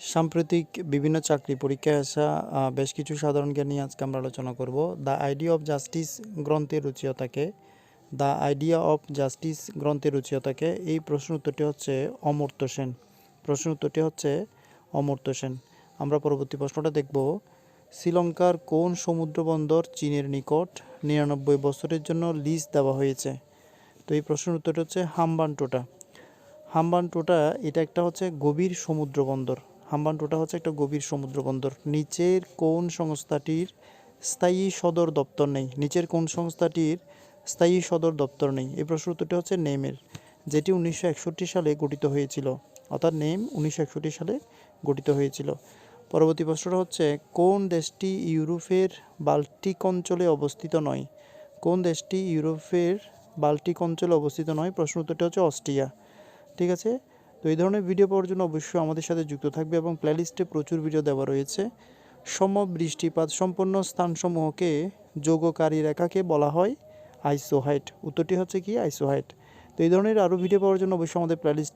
সাম্প্রতিক বিভিন্ন চাকরি পরীক্ষায় আসা বেশ কিছু সাধারণ জ্ঞান নিয়ে আজকে আমরা আলোচনা করব। দ্য আইডিয়া অফ জাস্টিস গ্রন্থের রুচিয়তাকে। দ্য আইডিয়া অফ জাস্টিস গ্রন্থের রুচিয়তাকে। এই প্রশ্ন উত্তরটি হচ্ছে অমর্ত্য সেন। প্রশ্ন উত্তরটি হচ্ছে অমর্ত্য সেন। আমরা পরবর্তী প্রশ্নটা দেখব। শ্রীলঙ্কার কোন সমুদ্র বন্দর চীনের নিকট নিরানব্বই বছরের জন্য লিজ দেওয়া হয়েছে? তো এই প্রশ্নের উত্তরটি হচ্ছে হাম্বানটোটা। হাম্বানটোটা এটা একটা হচ্ছে গভীর সমুদ্র বন্দর হাম্বানটোটা হচ্ছে একটা গভীর সমুদ্র বন্দর নিচের কোন সংস্থাটির স্থায়ী সদর দপ্তর নেই? নিচের কোন সংস্থাটির স্থায়ী সদর দপ্তর নেই? এই প্রশ্ন উত্তরটি হচ্ছে নেমের যেটি উনিশশো একষট্টি সালে গঠিত হয়েছিল। অর্থাৎ নেম উনিশশো একষট্টি সালে গঠিত হয়েছিল। পরবর্তী প্রশ্নটা হচ্ছে, কোন দেশটি ইউরোপের বাল্টিক অঞ্চলে অবস্থিত নয়? কোন দেশটি ইউরোপের বাল্টিক অঞ্চলে অবস্থিত নয়? প্রশ্ন উত্তরটি হচ্ছে অস্ট্রিয়া। ঠিক আছে? তো এই ধরনের ভিডিও পাওয়ার জন্য অবশ্যই আমাদের সাথে যুক্ত থাকবে এবং প্লেলিস্টে প্রচুর ভিডিও দেওয়া রয়েছে। সম বৃষ্টিপাত সম্পন্ন স্থানসমূহকে যোগকারী রেখাকে বলা হয় আইসোহাইট উত্তরটি হচ্ছে কি? আইসোহাইট তো এই ধরনের আরও ভিডিও পাওয়ার জন্য অবশ্যই আমাদের প্লেলিস্টে